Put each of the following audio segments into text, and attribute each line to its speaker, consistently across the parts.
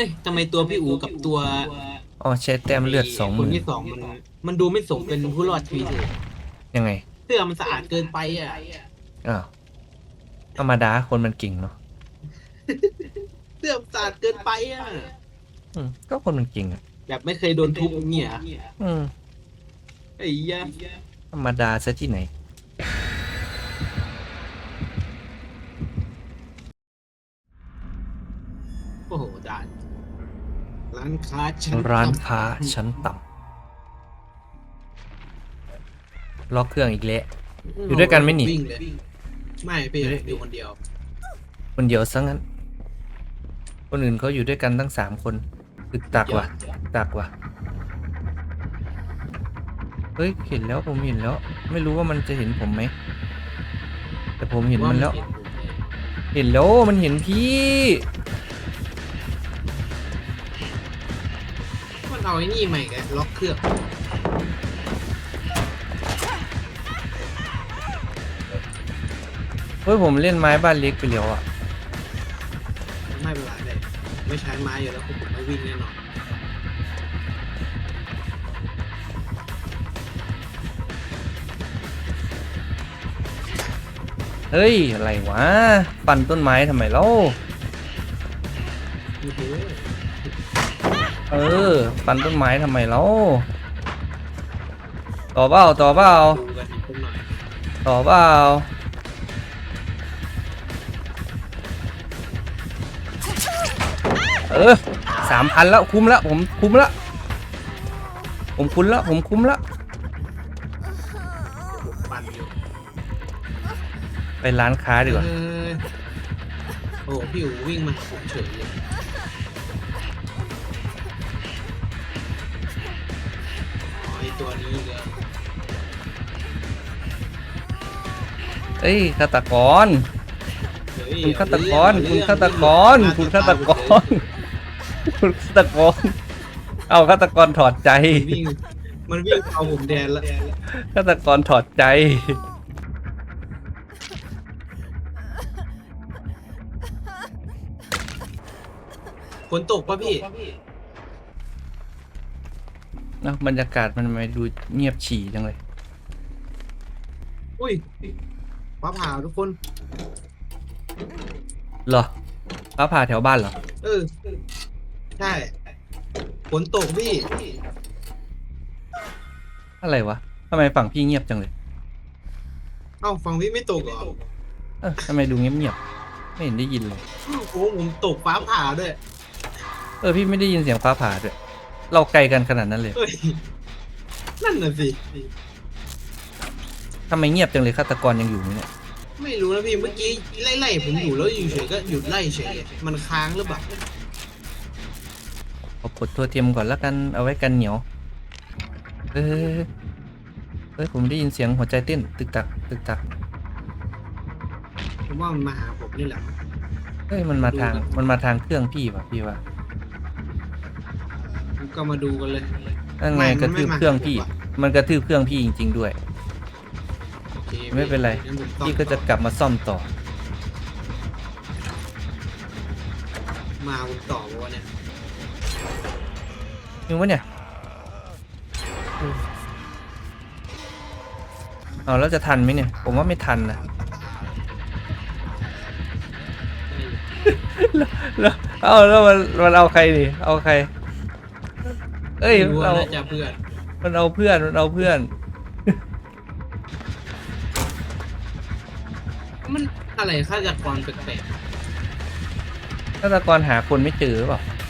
Speaker 1: ฮ้ยทำไมตัวพี่อูกับตัว
Speaker 2: อ๋อใช้แต้มเลือดสองห
Speaker 1: คน
Speaker 2: มื่น
Speaker 1: ที่สองมันมันดูไม่สมเป็นผู้รอดชีวิตเลย
Speaker 2: ยังไง
Speaker 1: เสื้อมันสะอาดเกินไปอะ
Speaker 2: อ้าวธรรมดาคนมันเก่งเนาะ
Speaker 1: เสื้อมันสะอาดเกินไปอะ
Speaker 2: อืมก็คนมันเก่งอะ
Speaker 1: แบบไม่เคยโดนทุบเนี่ย
Speaker 2: อืม
Speaker 1: ไอ้ยะ
Speaker 2: ธรรมดาซะที่ไหน
Speaker 1: โอ้โหด่าน ร้านค้าชั้น
Speaker 2: ร้าน
Speaker 1: ต่ำ
Speaker 2: ค้าชั้นต่ำล็อกเครื่องอีกแล้วอยู่ด้วยกันไหมนี่
Speaker 1: วิ่งเลยไม่พี่
Speaker 2: อยู่ด้วย
Speaker 1: อยู่คนเดียว
Speaker 2: คนเดียวซะงั้น คนอื่นเขาอยู่ด้วยกันตั้งสามคนตึกตักว่ะตึกตักว่ะเฮ้ยเห็นแล้วผมเห็นแล้ว ไม่รู้ว่ามันจะเห็นผมไหมแต่ผมเห็นมันแล้ว เห็นแล้วมันเห็นพี่
Speaker 1: เอาไอ้นี่ใหม่กันล็อกเครื่อง
Speaker 2: เฮ้ยผมเล่นไม้บ้านเล็กไปแล้วอะ
Speaker 1: ไม่เป็นไรเลยไม่ใช้ไม้อยู่แล้วผมไม่วิ่งแน่นอน
Speaker 2: เฮ้ย อะไรวะ ปั่นต้นไม้ทำไมเล่า
Speaker 1: โอ้โห
Speaker 2: เออปันต้นไม้ทำไมเล่าต่อเปล่าต่อเปล่า
Speaker 1: ดูกันอีกสักหน่อย
Speaker 2: ต่อเปล่าเออสามพันแล้วคุ้มแล้วผมคุ้มแล้วผมคุ้มแล้วผมคุ้มแล้ว
Speaker 1: ผมปั่นอยู่
Speaker 2: ไปร้านค้าดีกว่า
Speaker 1: เออโอ้โหพี่อูวิ่งมาหาผมเฉยเลย ตัวนี้เลย
Speaker 2: เอ้ยฆาตกร
Speaker 1: เฮ้ย
Speaker 2: คุณฆาตกร
Speaker 1: เอ
Speaker 2: คุณ
Speaker 1: เอง
Speaker 2: ฆาตกร คุณฆาตกร คุณฆาตกร เอาฆาตกรถอดใจ
Speaker 1: มันวิ่งมันวิ่งเอาผมแดนละ
Speaker 2: ฆาตกรถอดใจ
Speaker 1: ฝนตกปะพี่
Speaker 2: นะบรรยากาศมันไม่ดูเงียบฉี่จังเลย
Speaker 1: อุ้ยฟ้าผ่าทุกคน
Speaker 2: เหรอฟ้าผ่าแถวบ้านเหรอ
Speaker 1: เออ ใช่ฝนตกพี่
Speaker 2: อะไรวะทำไมฝั่งพี่เงียบจังเลย
Speaker 1: เอ้าฝั่งพี่ไม่ตกเหรอ
Speaker 2: เออทำไมดูเงียบๆไม่เห็นได้ยินเลย
Speaker 1: โอ้โหผมตกฟ้าผ่าด้วย
Speaker 2: เออพี่ไม่ได้ยินเสียงฟ้าผ่าด้วย เราไกลกันขนาดนั้นเลย
Speaker 1: เฮ้ยนั่นน่ะสิ
Speaker 2: ทำไมเงียบจังเลยฆาตกรยังอยู่ไหมเนี่ย
Speaker 1: ไม่รู้นะพี่เมื่อกี้ไล่ๆผมอยู่แล้วอยู่เฉยก็หยุดไล่เฉยมันค้างหรือเปล่า
Speaker 2: ขอกดตัวเทียมก่อนแล้วกันเอาไว้กันเหนียวเออเฮ้ยผมได้ยินเสียงหัวใจเต้นตึกตักตึกตัก
Speaker 1: ผมว่ามันมาหาผมนี่แหละ
Speaker 2: เฮ้ยมันมาทางมันมาทางเครื่องพี่ว่ะพี่ว่า
Speaker 1: ผม ก็มาดูกันเลย
Speaker 2: นั่นไง
Speaker 1: ไม่
Speaker 2: กระ
Speaker 1: มันไม่
Speaker 2: ทืบ
Speaker 1: มา
Speaker 2: เครื่องพี่
Speaker 1: หาผม
Speaker 2: มันกระทืบเครื่องพี่จริง ๆ ด้วย
Speaker 1: โอค
Speaker 2: ไม่เป็นไร
Speaker 1: งั้ผมต้อง
Speaker 2: พี่ก็จะกลับมาซ่อมต่อ
Speaker 1: มาผมต่อวะเนี่ย
Speaker 2: ยังวะเนี่ยเอาแล้วจะทันไหมเนี่ย ผมว่าไม่ทันนะ แล้วเอาแล้วมันมันเอาใครดิเอาใคร เอ้ย
Speaker 1: ไม่รู้
Speaker 2: มันเอา
Speaker 1: น่าจะเพื่อน
Speaker 2: มันเอาเพื่อนมันเอาเพื่อน
Speaker 1: มันอะไรฆาตกรแปลก
Speaker 2: ฆาตกรหาคนไม่เจอหรือเปล่า
Speaker 1: ๆ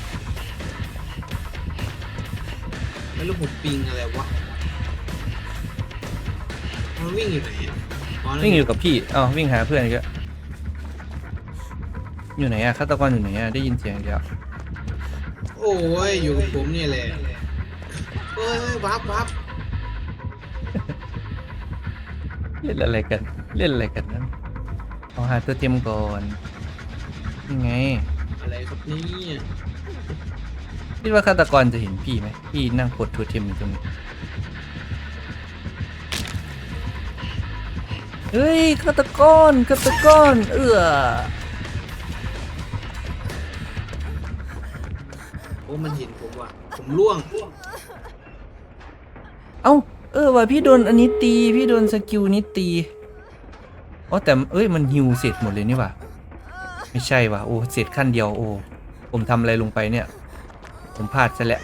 Speaker 1: แล้วผมปิงอะไรวะมันวิ่งอยู่ไหนอะอ๋อนั่น
Speaker 2: วิ่งอยู่กับพี่เอ้าวิ่งหาเพื่อนอีกแล้วอยู่ไหนอะฆาตกรอยู่ไหนอะได้ยินเสียงเดียว
Speaker 1: โอ้ยอยู่กับผมเนี่ยแหละ เฮ้ยวับวับ
Speaker 2: เล่นอะไรกัน เล่นอะไรกันนั่นเอาหาตัวเตรียมก่อนยังไง
Speaker 1: อะไรครับเนี่ย
Speaker 2: คิดว่าฆาตกรจะเห็นพี่ไหมพี่นั่งกดตัวเทียมอยู่ตรงนี้เฮ้ยฆาตกรฆาตกรเอื้อ
Speaker 1: อ้มันเห็นผมว่ะผมล่วง
Speaker 2: เอ้า เออว่ะพี่โดนอันนี้ตี พี่โดนสกิลนี้ตีอ๋อแต่เอ้ยมันฮิวเสร็จหมดเลยนี่ว่ะไม่ใช่ว่ะโอ้เสร็จขั้นเดียวโอ้ผมทำอะไรลงไปเนี่ย ผมพลาดซะแล้ว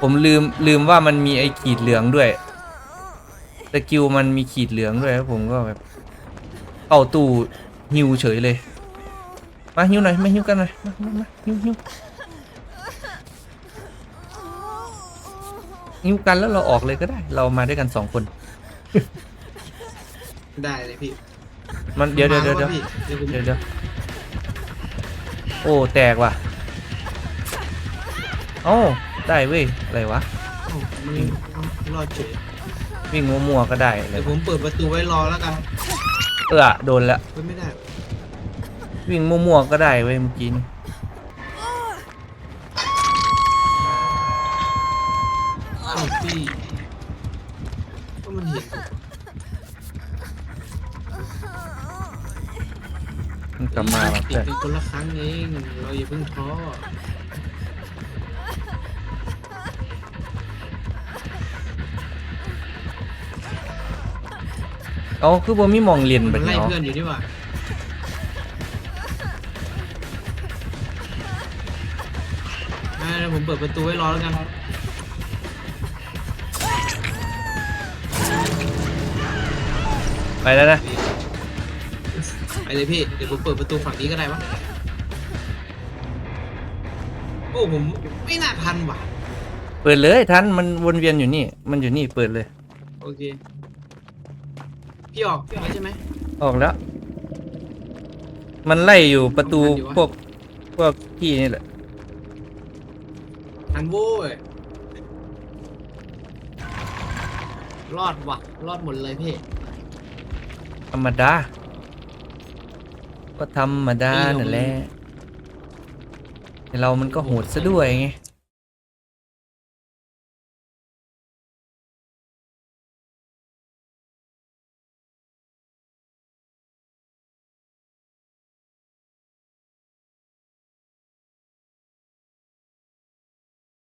Speaker 2: ผมลืมลืมว่ามันมีไอ้ขีดเหลืองด้วยสกิลมันมีขีดเหลืองด้วยผมก็แบบเอาตู้ฮิวเฉยเลย มาฮิวหน่อยมาฮิวกันหน่อยมามามาฮิวฮิว ฮิวกันแล้วเราออกเลยก็ได้ เรามาด้วยกันสองคน
Speaker 1: ได้เลยพี่
Speaker 2: มันเดี๋ยวเดี๋ยวเดี๋ยวเดี๋ยว
Speaker 1: มาแล้พี่เดี๋ยวผม
Speaker 2: เดี๋ยวเดี๋ยวโอ้แตกว่ะเอ้าได้เว้ยอะไรวะ
Speaker 1: เอ้ามันเอ้ารอดเฉย
Speaker 2: วิ่งมัวๆก็ได้เล
Speaker 1: เดี๋ย
Speaker 2: ยว
Speaker 1: ผมเปิดประตูไว้รอแล้วกัน
Speaker 2: เออโดนละ
Speaker 1: เฮ้ยไม่ได้
Speaker 2: วิ่งมัวๆก็ได้เว้ยเมื่อกี้นี่
Speaker 1: ก็มันเห็นผม
Speaker 2: มันกลับมาว่ะ
Speaker 1: ติ
Speaker 2: เพื่
Speaker 1: ด
Speaker 2: อน
Speaker 1: กันคนละครั้งเอง เราอย่าเพิ่งท้อ
Speaker 2: เอาคือบ่มีหมองเรียน
Speaker 1: มั
Speaker 2: แบบ
Speaker 1: นไล่
Speaker 2: นี้เนาะ
Speaker 1: เพื่อนอยู่นี่หว่าอ่าเดี๋ยวผมเปิดประตูไว้รอแล้วกัน
Speaker 2: ไปแล้วนะ
Speaker 1: ไปเลยพี่ เดี๋ยวผมเปิดประตูฝั่งนี้ก็ได้วะโอ้ผมไม่น่าทันว่ะ
Speaker 2: เปิดเลยทันมันวนเวียนอยู่นี่ มันอยู่นี่เปิดเลย
Speaker 1: โอเค พี่ออกพี่ออกใช่ไหม
Speaker 2: ออกแล้ว มันไล่อยู่ประตู
Speaker 1: ทันอยู่วะ
Speaker 2: พวกพวกพี่นี่แหละ
Speaker 1: ทันโว้ย รอดว่ะ รอดหมดเลยพี่
Speaker 2: ธ รรมดา ก็ธรรมดานั่นแหละแต่เรามันก็โหดซะด้วยไง